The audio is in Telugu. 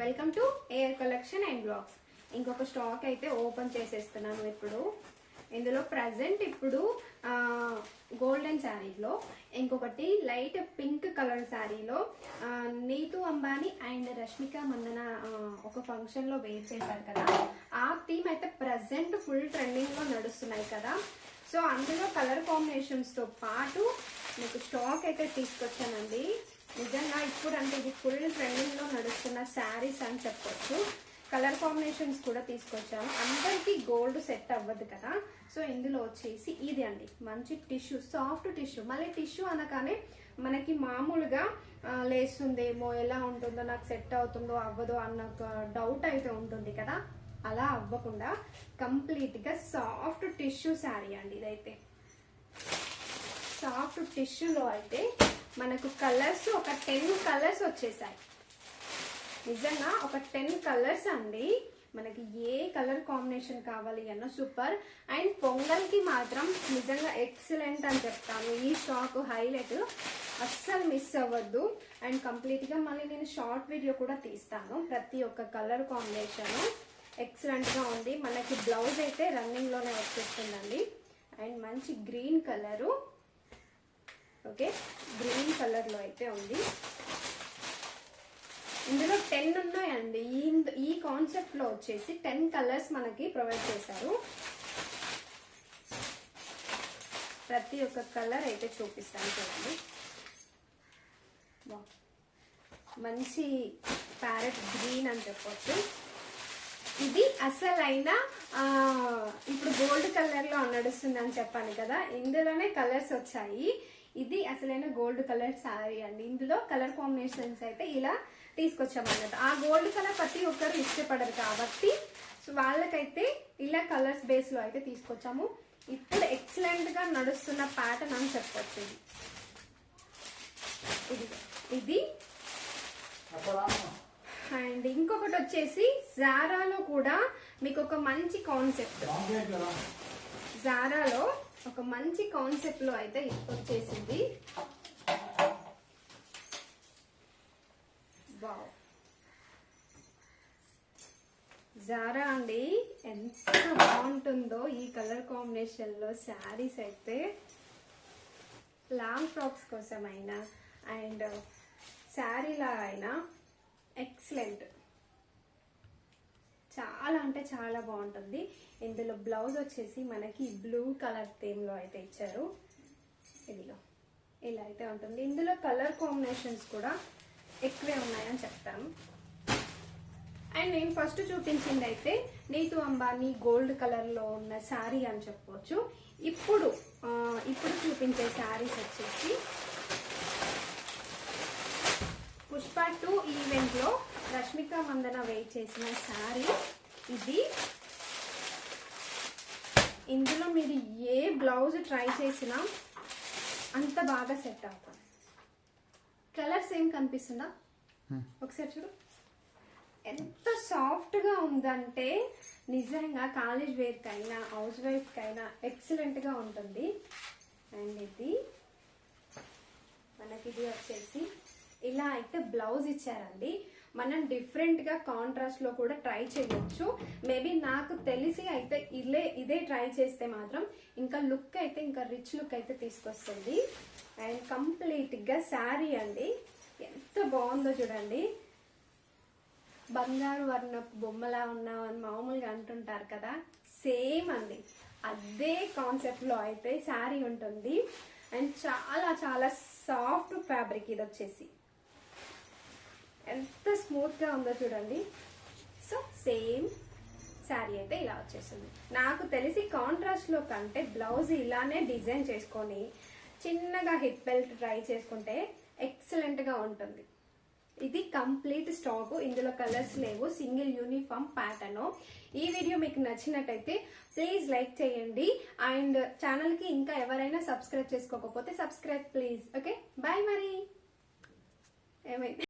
Welcome to air collection and blogs ఇంకొక స్టాక్ అయితే ఓపెన్ చేసేస్తున్నాను ఇప్పుడు. ఇందులో ప్రజెంట్ ఇప్పుడు గోల్డెన్ శారీలో ఇంకొకటి లైట్ పింక్ కలర్ శారీలో నీతు అంబానీ అండ్ రష్మిక మందన ఒక ఫంక్షన్లో వేర్ చేశారు కదా. ఆ థీమ్ అయితే ప్రజెంట్ ఫుల్ ట్రెండింగ్లో నడుస్తున్నాయి కదా. సో అందులో కలర్ కాంబినేషన్స్తో పాటు మీకు స్టాక్ అయితే తీసుకొచ్చానండి. ఇప్పుడు అంటే ఇది ఫుల్ ట్రెండింగ్లో నడుస్తున్న శారీస్ అని చెప్పొచ్చు. కలర్ కాంబినేషన్స్ కూడా తీసుకొచ్చాను అందరికీ గోల్డ్ సెట్ అవ్వదు కదా. సో ఇందులో వచ్చేసి ఇది అండి. మంచి టిష్యూ సాఫ్ట్ టిష్యూ మళ్ళీ టిష్యూ అనగానే మనకి మామూలుగా లేస్తుందేమో ఎలా ఉంటుందో నాకు సెట్ అవుతుందో అవ్వదో అన్న ఒక డౌట్ అయితే ఉంటుంది కదా. అలా అవ్వకుండా కంప్లీట్గా సాఫ్ట్ టిష్యూ శారీ అండి ఇదైతే. సాఫ్ట్ టిష్యూలో అయితే మనకు కలర్స్ ఒక టెన్ కలర్స్ వచ్చేసాయి. నిజంగా ఒక టెన్ కలర్స్ అండి. మనకి ఏ కలర్ కాంబినేషన్ కావాలి అన్న సూపర్. అండ్ పొంగల్కి మాత్రం నిజంగా ఎక్సలెంట్ అని చెప్తాను ఈ షాక్ హైలైట్ అస్సలు మిస్ అవ్వద్దు. అండ్ కంప్లీట్గా మళ్ళీ నేను షార్ట్ వీడియో కూడా తీస్తాను. ప్రతి ఒక్క కలర్ కాంబినేషన్ ఎక్సలెంట్గా ఉంది. మనకి బ్లౌజ్ అయితే రన్నింగ్లోనే వచ్చేస్తుందండి. అండ్ మంచి గ్రీన్ కలరు. ఓకే? గ్రీన్ కలర్లో అయితే ఉంది. ఇందులో టెన్ ఉన్నాయండి. ఈ ఈ కాన్సెప్ట్లో వచ్చేసి టెన్ కలర్స్ మనకి ప్రొవైడ్ చేశారు. ప్రతి ఒక్క కలర్ అయితే చూపిస్తాను చూడండి. మంచి ప్యారెట్ గ్రీన్ అని చెప్పొచ్చు. ఇది అసలైన ఇప్పుడు గోల్డ్ కలర్లో నడుస్తుందని నడుస్తుంది అని చెప్పాను కదా ఇందులోనే కలర్స్ వచ్చాయి. ఇది అసలైన గోల్డ్ కలర్ శారీ అండి. ఇందులో కలర్ కాంబినేషన్స్ అయితే ఇలా తీసుకొచ్చామన్నమాట. ఆ గోల్డ్ కలర్ ప్రతి ఒక్కరు ఇష్టపడరు కాబట్టి సో వాళ్ళకైతే ఇలా కలర్స్ బేస్లో అయితే తీసుకొచ్చాము. ఇప్పుడు ఎక్సలెంట్గా నడుస్తున్న ప్యాటర్న్ అని చెప్పొచ్చు ఇది. ఇది ఇది. అండ్ ఇంకొకటి వచ్చేసి జారాలో కూడా మీకు ఒక మంచి కాన్సెప్ట్ జారాలో ఒక మంచి కాన్సెప్ట్లో అయితే వచ్చేసింది. వావ్ జారా అండి ఎంత బాగుంటుందో ఈ కలర్ కాంబినేషన్లో శారీస్ అయితే. లాంగ్ ఫ్రాక్స్ కోసం అయినా అండ్ శారీలా అయినా ఎక్సలెంట్ చాలా అంటే చాలా బాగుంటుంది. ఇందులో బ్లౌజ్ వచ్చేసి మనకి బ్లూ కలర్ థీమ్లో అయితే ఇచ్చారు. ఇదిలో ఇలా అయితే ఉంటుంది. ఇందులో కలర్ కాంబినేషన్స్ కూడా ఎక్కువే ఉన్నాయని చెప్తాను. అండ్ నేను ఫస్ట్ చూపించింది అయితే నీతు అంబానీ గోల్డ్ కలర్లో ఉన్న శారీ అని చెప్పవచ్చు ఇప్పుడు ఇప్పుడు చూపించే శారీస్ వచ్చేసి పుష్ప టూ ఈవెంట్లో రష్మిక మందన వెయిట్ చేసిన శారీ. ఇది ఇందులో మీరు ఏ బ్లౌజ్ ట్రై చేసినా అంత బాగా సెట్ అవుతుంది. కలర్ సేమ్ కనిపిస్తుందా? ఒకసారి చూడు. ఎంత సాఫ్ట్గా ఉందంటే నిజంగా కాలేజ్ వేర్ కైనా హౌస్ వైఫ్ కైనా ఎక్సలెంట్గా ఉంటుంది. అండ్ ఇది మనకి ఇది వచ్చేసి ఇలా అయితే బ్లౌజ్ ఇచ్చారండి. మనం డిఫరెంట్గా కాంట్రాస్ట్లో కాంట్రాస్ట్లో కూడా ట్రై చేయొచ్చు. మేబీ నాకు తెలిసి అయితే ఇదే ఇదే ట్రై చేస్తే మాత్రం ఇంకా లుక్ అయితే ఇంకా రిచ్ లుక్ అయితే తీసుకొస్తుంది. అండ్ కంప్లీట్గా శారీ అండి. ఎంత బాగుందో చూడండి. బంగారు వర్ణపు బొమ్మలా ఉన్నావు అని మామూలుగా అంటుంటారు కదా సేమ్ అండి. అదే కాన్సెప్ట్లో అయితే శారీ ఉంటుంది. అండ్ చాలా చాలా సాఫ్ట్ ఫ్యాబ్రిక్ ఇది వచ్చేసి. ఎంత స్మూత్గా ఉందో చూడండి. సో సేమ్ శారీ అయితే ఇలా వచ్చేస్తుంది నాకు తెలిసి కాంట్రాస్ట్లో కంటే బ్లౌజ్ ఇలానే డిజైన్ చేసుకొని చిన్నగా హిప్ బెల్ట్ ట్రై చేసుకుంటే ఎక్సలెంట్గా ఉంటుంది. ఇది కంప్లీట్ స్టాక్ ఇందులో కలర్స్ లేవు సింగిల్ యూనిఫామ్ ప్యాటర్న్ ఈ వీడియో మీకు నచ్చినట్టయితే ప్లీజ్ లైక్ చేయండి. అండ్ ఛానల్కి ఇంకా ఎవరైనా సబ్స్క్రైబ్ చేసుకోకపోతే సబ్స్క్రైబ్ ప్లీజ్ ఓకే బాయ్ మరి. ఏమైంది?